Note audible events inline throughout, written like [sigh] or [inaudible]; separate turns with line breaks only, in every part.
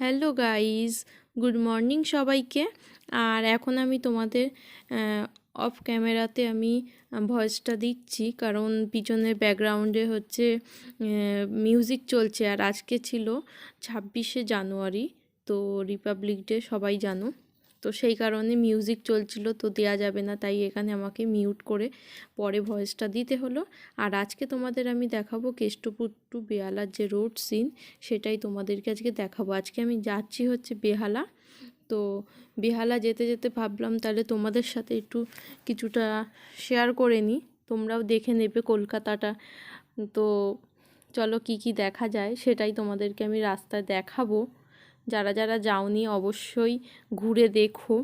Hello guys good morning সবাইকে। আর এখন আমি তোমাদের অফ ক্যামেরাতে আমি ভয়েসটা দিচ্ছি, কারণ পিছনের ব্যাকগ্রাউন্ডে হচ্ছে মিউজিক চলছে। আর আজকে ছিল ছাব্বিশে জানুয়ারি তো রিপাবলিক ডে সবাই জানো। তো সেই কারণে মিউজিক চলছিল, তো দেয়া যাবে না, তাই এখানে আমাকে মিউট করে পরে ভয়েসটা দিতে হলো। আর আজকে তোমাদের আমি দেখাবো কেষ্টপুর টু বেহালার যে রোড সিন সেটাই তোমাদেরকে আজকে দেখাবো। আজকে আমি যাচ্ছি হচ্ছে বেহালা। তো বেহালা যেতে যেতে ভাবলাম, তাহলে তোমাদের সাথে একটু কিছুটা শেয়ার করে নিই তোমরাও দেখে নেবে কলকাতাটা। তো চলো কি কি দেখা যায়, সেটাই তোমাদেরকে আমি রাস্তায় দেখাবো। যারা যারা যাওনি অবশ্যই ঘুরে দেখো।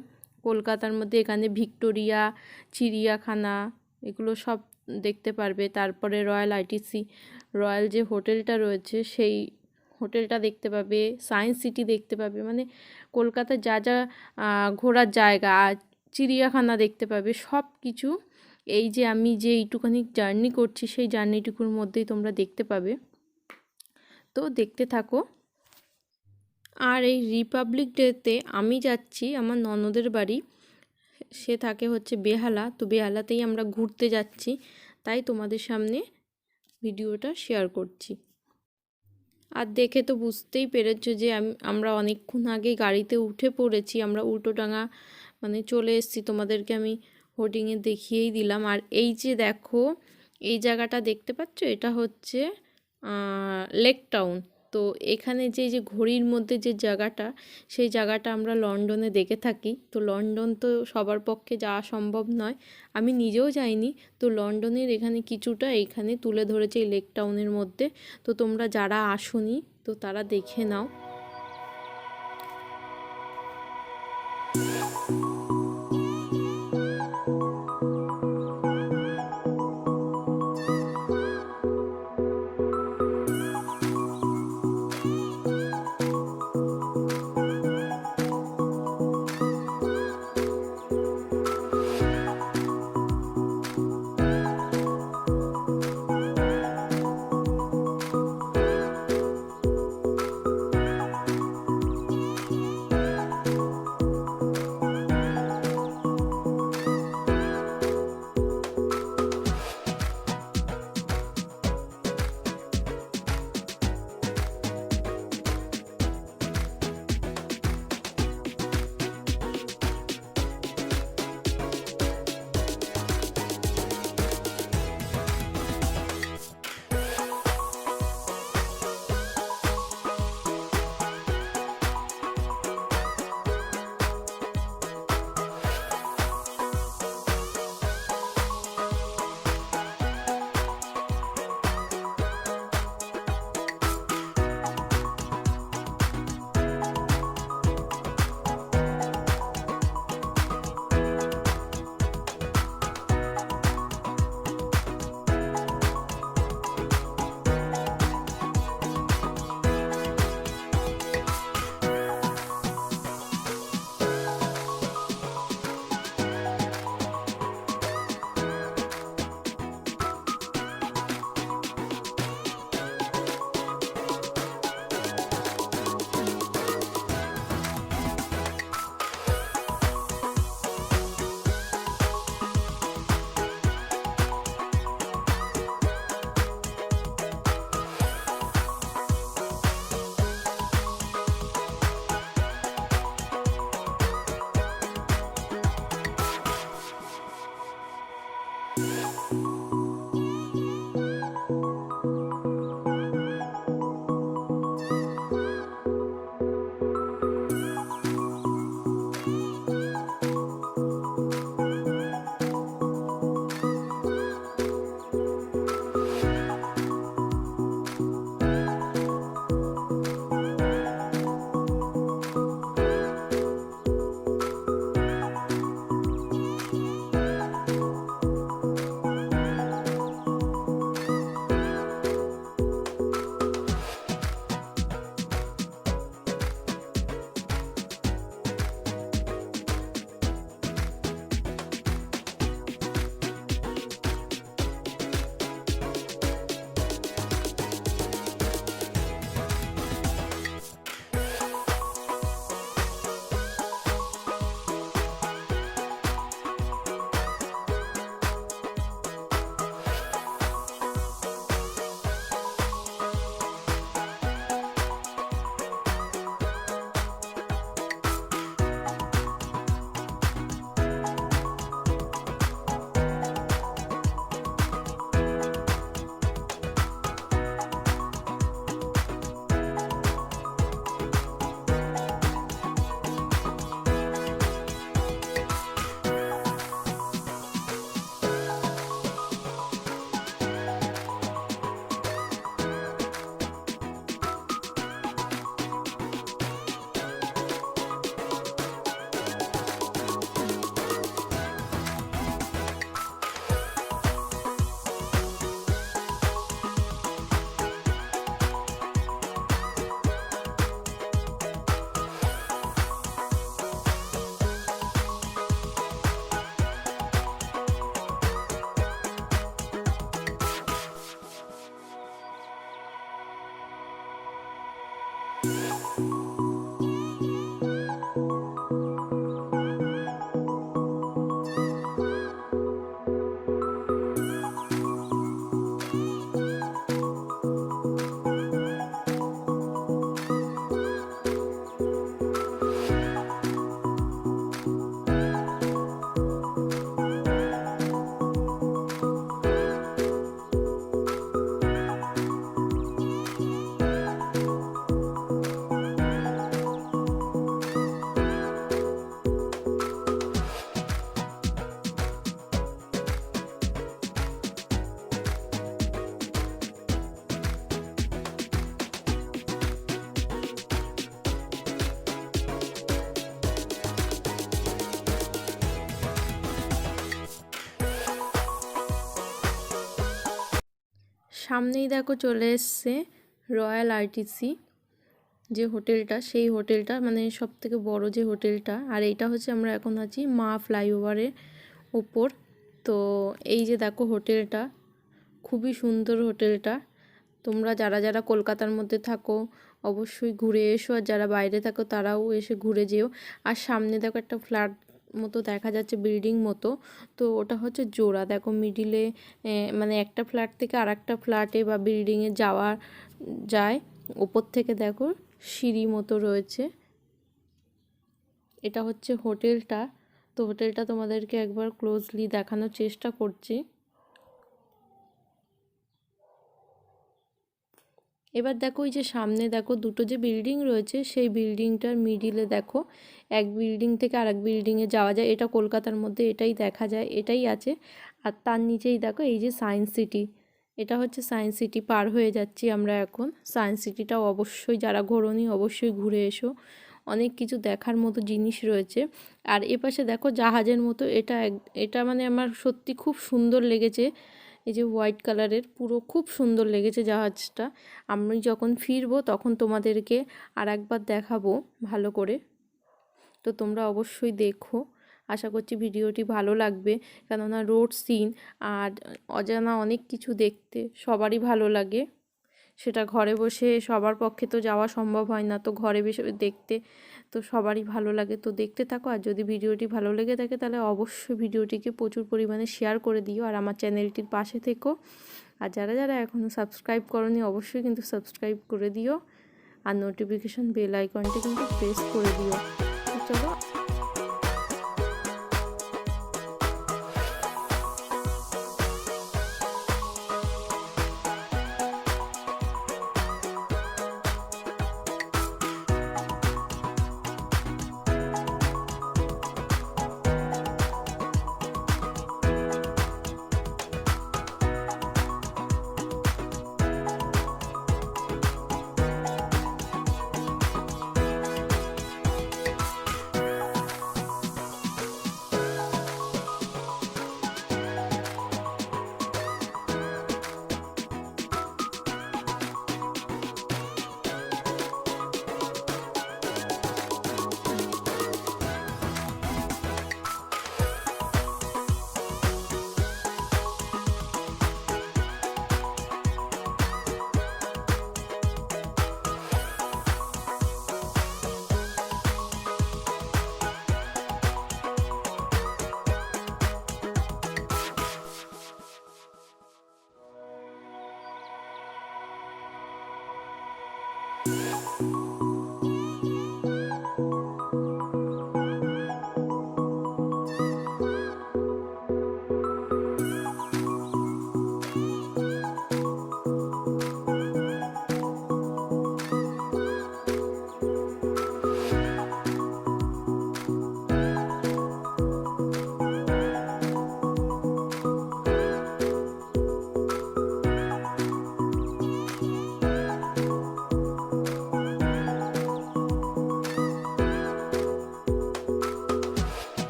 কলকাতার মধ্যে এখানে ভিক্টোরিয়া, চিড়িয়াখানা এগুলো সব দেখতে পারবে। তারপরে রয়্যাল আইটিসি, রয়্যাল যে হোটেলটা রয়েছে সেই হোটেলটা দেখতে পাবে, সায়েন্স সিটি দেখতে পাবে। মানে কলকাতার যা যা ঘোরার জায়গা আর চিড়িয়াখানা দেখতে পাবে। সব কিছু এই যে আমি যে এইটুখানি জার্নি করছি সেই জার্নিটুকুর মধ্যেই তোমরা দেখতে পাবে। তো দেখতে থাকো। আর এই রিপাবলিক ডেতে আমি যাচ্ছি আমার ননদের বাড়ি। সে থাকে হচ্ছে বেহালা, তো বেহালাতেই আমরা ঘুরতে যাচ্ছি। তাই তোমাদের সামনে ভিডিওটা শেয়ার করছি। আর দেখে তো বুঝতেই পেরেছ যে আমি, আমরা অনেকক্ষণ আগে গাড়িতে উঠে পড়েছি, আমরা উল্টোডাঙা মানে চলে এসেছি। তোমাদেরকে আমি হোর্ডিংয়ে দেখিয়েই দিলাম। আর এই যে দেখো, এই জায়গাটা দেখতে পাচ্ছ? এটা হচ্ছে লেক টাউন তো এখানে যে যে ঘড়ির মধ্যে যে জায়গাটা, সেই জায়গাটা আমরা লন্ডনে দেখে থাকি। তো লন্ডন তো সবার পক্ষে যাওয়া সম্ভব নয়। আমি নিজেও যাইনি। তো লন্ডনের এখানে কিছুটা এখানে তুলে ধরেছে এই লেক টাউনের মধ্যে। তো তোমরা যারা আসুনি, তো তারা দেখে নাও। you সামনেই দেখো চলে এসছে রয়্যাল আরটিসি যে হোটেলটা, সেই হোটেলটা মানে সব থেকে বড়ো যে হোটেলটা। আর এইটা হচ্ছে আমরা এখন আছি মা ফ্লাইওভারের ওপর। তো এই যে দেখো হোটেলটা, খুবই সুন্দর হোটেলটা। তোমরা যারা যারা কলকাতার মধ্যে থাকো, অবশ্যই ঘুরে এসো। আর যারা বাইরে থাকো, তারাও এসে ঘুরে যেও। আর সামনে দেখো একটা ফ্ল্যাট মতো দেখা যাচ্ছে বিল্ডিং মতো। তো ওটা হচ্ছে জোড়া। দেখো মিডিলে মানে একটা ফ্ল্যাট থেকে আর একটা ফ্ল্যাটে বা বিল্ডিংয়ে যাওয়া যায়। ওপর থেকে দেখো সিঁড়ি মতো রয়েছে। এটা হচ্ছে হোটেলটা। তো হোটেলটা তোমাদেরকে একবার ক্লোজলি দেখানোর চেষ্টা করছি। এবার দেখো ওই যে সামনে দেখো দুটো যে বিল্ডিং রয়েছে, সেই বিল্ডিংটার মিডিলে দেখো এক বিল্ডিং থেকে আরেক বিল্ডিংয়ে যাওয়া যায়। এটা কলকাতার মধ্যে এটাই দেখা যায়, এটাই আছে। আর তার নিচেই দেখো এই যে সায়েন্স সিটি এটা হচ্ছে সায়েন্স সিটি পার হয়ে যাচ্ছি আমরা এখন। সায়েন্স সিটিটাও অবশ্যই যারা ঘোরনি অবশ্যই ঘুরে এসো। অনেক কিছু দেখার মতো জিনিস রয়েছে। আর এপাশে দেখো জাহাজের মতো, এটা এটা মানে আমার সত্যি খুব সুন্দর লেগেছে। এই যে হোয়াইট কালারের পুরো খুব সুন্দর লেগেছে জাহাজটা। আমি যখন ফিরবো তখন তোমাদেরকে আর একবার দেখাবো ভালো করে। তো তোমরা অবশ্যই দেখো। আশা করছি ভিডিওটি ভালো লাগবে। কেননা রোড সিন আর অজানা অনেক কিছু দেখতে সবারই ভালো লাগে। সেটা ঘরে বসে সবার পক্ষে তো যাওয়া সম্ভব হয় না। তো ঘরে বসে দেখতে তো সবারই ভালো লাগে। তো দেখতে থাকো, আর যদি ভিডিওটি ভালো লেগে থাকে তাহলে অবশ্যই ভিডিওটিকে প্রচুর পরিমাণে শেয়ার করে দিও, আর আমার চ্যানেলটির পাশে থেকো। আর যারা যারা এখনও সাবস্ক্রাইব করনি, অবশ্যই কিন্তু সাবস্ক্রাইব করে দিও। আর নোটিফিকেশান বেল আইকনটি কিন্তু প্রেস করে দিও। চলো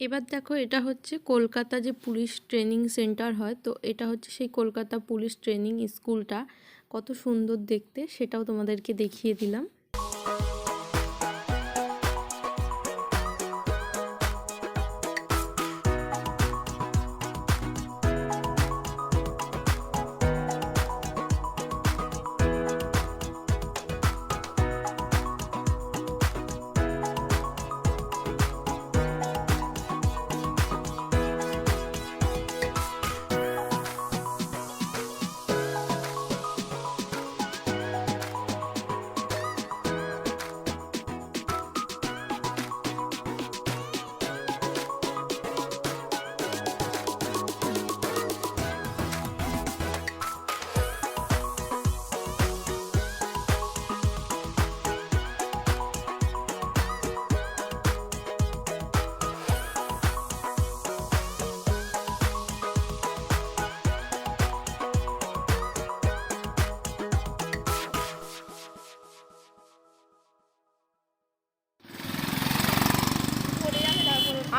এবার দেখো এটা হচ্ছে কলকাতা যে পুলিশ ট্রেনিং সেন্টার হয়, তো এটা হচ্ছে সেই কলকাতা পুলিশ ট্রেনিং স্কুলটা। কত সুন্দর দেখতে, সেটাও তোমাদেরকে দেখিয়ে দিলাম।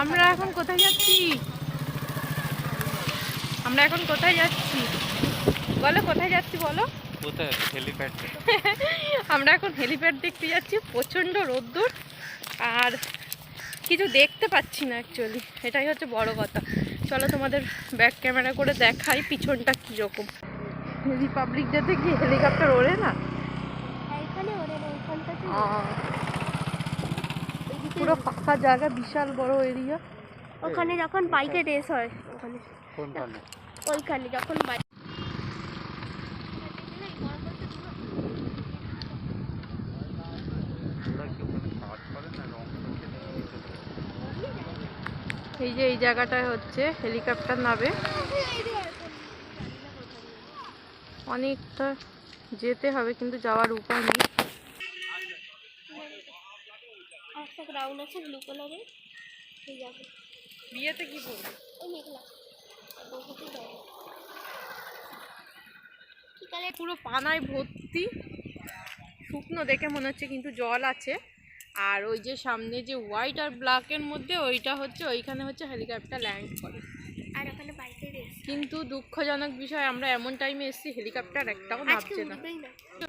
আমরা এখন কোথায় যাচ্ছি? আমরা এখন কোথায় যাচ্ছি? বলো কোথায় যাচ্ছি বলো?
কোথায় হেলিপ্যাড [laughs]
আমরা এখন হেলিপ্যাড দেখতে যাচ্ছি প্রচণ্ড রোদ্দুর। আর কিছু দেখতে পাচ্ছি না অ্যাকচুয়ালি এটাই হচ্ছে বড় কথা। চলো তোমাদের ব্যাক ক্যামেরা করে দেখাই পিছনটা কীরকম। রিপাবলিক ডেতে কি হেলিকপ্টার ওড়ে না? পুরো ফাঁকা জায়গা বিশাল বড় এরিয়া
ওখানে যখন বাইকে রেস হয় ওখানে। ওইখানে যখন বাইক?
এই যে এই জায়গাটায় হচ্ছে হেলিকপ্টার নাবে অনেকটা যেতে হবে কিন্তু যাওয়ার উপায় নেই
একটা গ্রাউন্ড আছে ব্লু কালারের সেই যাবে
বিয়েতে কি করবে
ওই মেঘলা। কালার?
পুরো পানায় ভর্তি। শুকনো দেখে মনে হচ্ছে কিন্তু জল আছে। আর ওই যে সামনে যে হোয়াইট আর ব্ল্যাকের মধ্যে ওইটা হচ্ছে ওইখানে হচ্ছে হেলিকপ্টার ল্যান্ড করে।
আর ওখানে বাইকে রেস
কিন্তু দুঃখজনক বিষয় আমরা এমন টাইমে এসেছি হেলিকপ্টার একটাও নামছে না।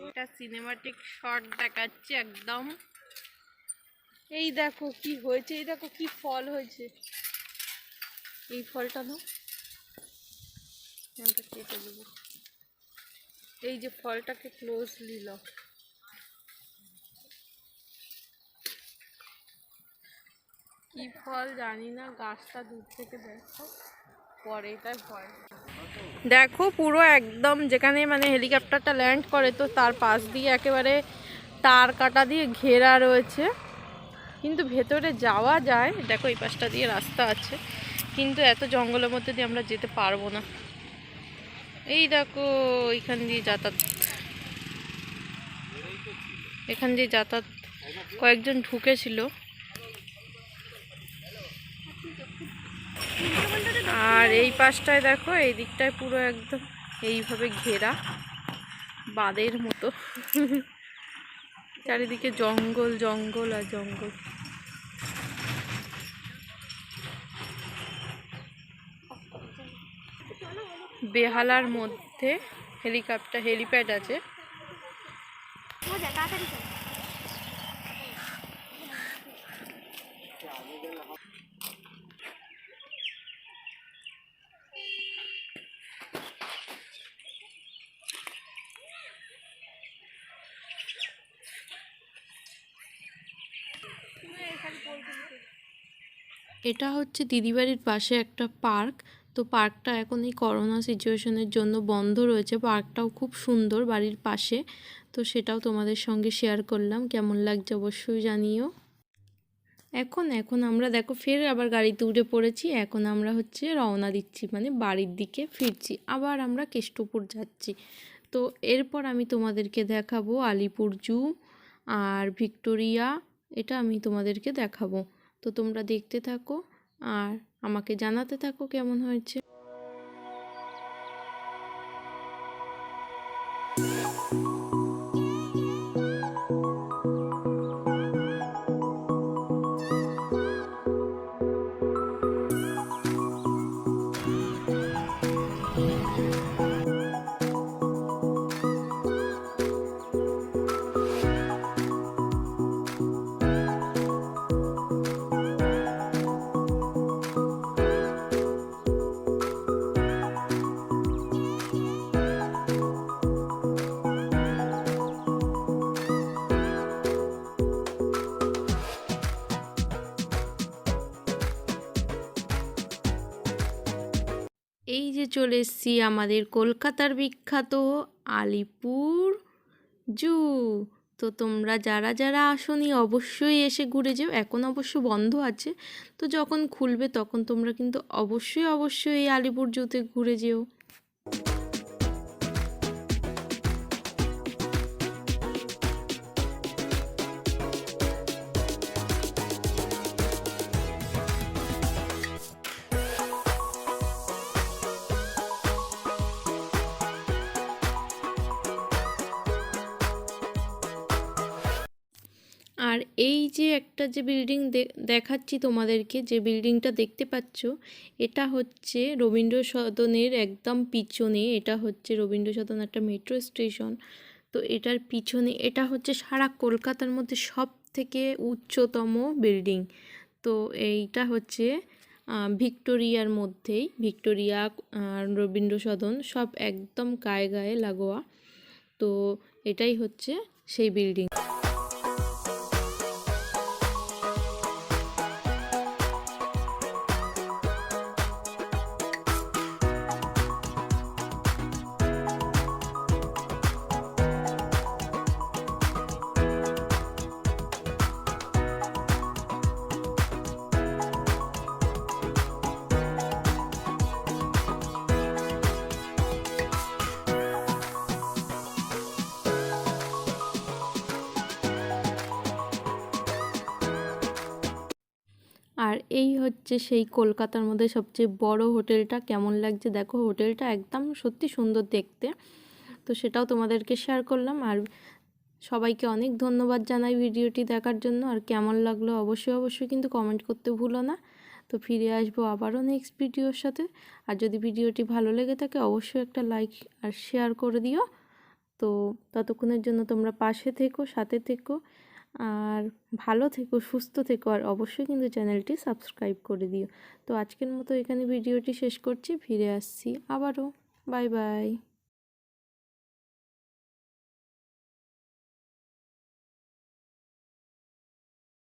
এটা সিনেমাটিক শট দেখাচ্ছে একদম। এই দেখো কি হয়েছে, এই দেখো কি ফল হয়েছে। এই ফলটা না কেটে দেবো। এই যে ফলটাকে ক্লোজলি ল। কি ফল জানি না, গাছটা দূর থেকে দেখো পরে এটাই ভয় দেখো, পুরো একদম যেখানে মানে হেলিকপ্টারটা ল্যান্ড করে, তো তার পাশ দিয়ে একেবারে তার কাটা দিয়ে ঘেরা রয়েছে। কিন্তু ভেতরে যাওয়া যায়। দেখো, এই পাশটা দিয়ে রাস্তা আছে। কিন্তু এত জঙ্গলের মধ্যে দিয়ে আমরা যেতে পারব না। এই দেখো এইখান দিয়ে যাতায়াত। এখান দিয়ে যাতায়াত। কয়েকজন ঢুকেছিল। আর এই পাশটায় দেখো, এই দিকটায় পুরো একদম এইভাবে ঘেরা। বাঁধের মতো। চারিদিকে জঙ্গল জঙ্গল আর জঙ্গল। বেহালার মধ্যে হেলিকপ্টার হেলিপ্যাড আছে।
তাড়াতাড়ি
এটা হচ্ছে দিদিবাড়ির পাশে একটা পার্ক। তো পার্কটা এখন এই করোনা সিচুয়েশনের জন্য বন্ধ রয়েছে। পার্কটাও খুব সুন্দর বাড়ির পাশে। তো সেটাও তোমাদের সঙ্গে শেয়ার করলাম। কেমন লাগছে অবশ্যই জানিও। এখন এখন আমরা দেখো, ফের আবার গাড়িতে উঠে পড়েছি। এখন আমরা হচ্ছে রওনা দিচ্ছি মানে বাড়ির দিকে ফিরছি। আবার আমরা কেষ্টপুর যাচ্ছি। তো এরপর আমি তোমাদেরকে দেখাবো আলিপুর জু আর ভিক্টোরিয়া। এটা আমি তোমাদেরকে দেখাবো। তো তোমরা দেখতে থাকো আর আমাকে জানাতে থাকো কেমন হয়েছে। এই যে চলে এসছি আমাদের কলকাতার বিখ্যাত আলিপুর জু। তো তোমরা যারা যারা আসনি অবশ্যই এসে ঘুরে যেও। এখন অবশ্য বন্ধ আছে। তো যখন খুলবে তখন তোমরা কিন্তু অবশ্যই অবশ্যই আলিপুর জুতে ঘুরে যেও। আর এই যে একটা যে বিল্ডিং দেখাচ্ছি তোমাদেরকে, যে বিল্ডিংটা দেখতে পাচ্ছ, এটা হচ্ছে রবীন্দ্র সদনের একদম পিছনে, এটা হচ্ছে রবীন্দ্র সদন একটা মেট্রো স্টেশন তো এটার পিছনে, এটা হচ্ছে সারা কলকাতার মধ্যে সব থেকে উচ্চতম বিল্ডিং তো এইটা হচ্ছে ভিক্টোরিয়ার মধ্যেই, ভিক্টোরিয়া আর রবীন্দ্র সদন সব একদম গায়ে গায়ে লাগোয়া। তো এটাই হচ্ছে সেই বিল্ডিং আর এই হচ্ছে সেই কলকাতার মধ্যে সবচেয়ে বড় হোটেলটা। কেমন লাগছে দেখো, হোটেলটা একদম সত্যি সুন্দর দেখতে। তো সেটাও তোমাদেরকে শেয়ার করলাম। আর সবাইকে অনেক ধন্যবাদ জানাই ভিডিওটি দেখার জন্য। আর কেমন লাগল অবশ্যই অবশ্যই কিন্তু কমেন্ট করতে ভুলো না। তো ফিরে আসব আবারও নেক্সট ভিডিওর সাথে। আর যদি ভিডিওটি ভালো লেগে থাকে, অবশ্যই একটা লাইক আর শেয়ার করে দিও। তো ততক্ষণের জন্য তোমরা পাশে থেকো, সাথে থেকো। আর ভালো থেকো, সুস্থ থেকো, আর অবশ্যই কিন্তু চ্যানেলটি সাবস্ক্রাইব করে দিও। তো আজকের মতো এখানে ভিডিওটি শেষ করছি, ফিরে আসছি আবারও। Bye bye.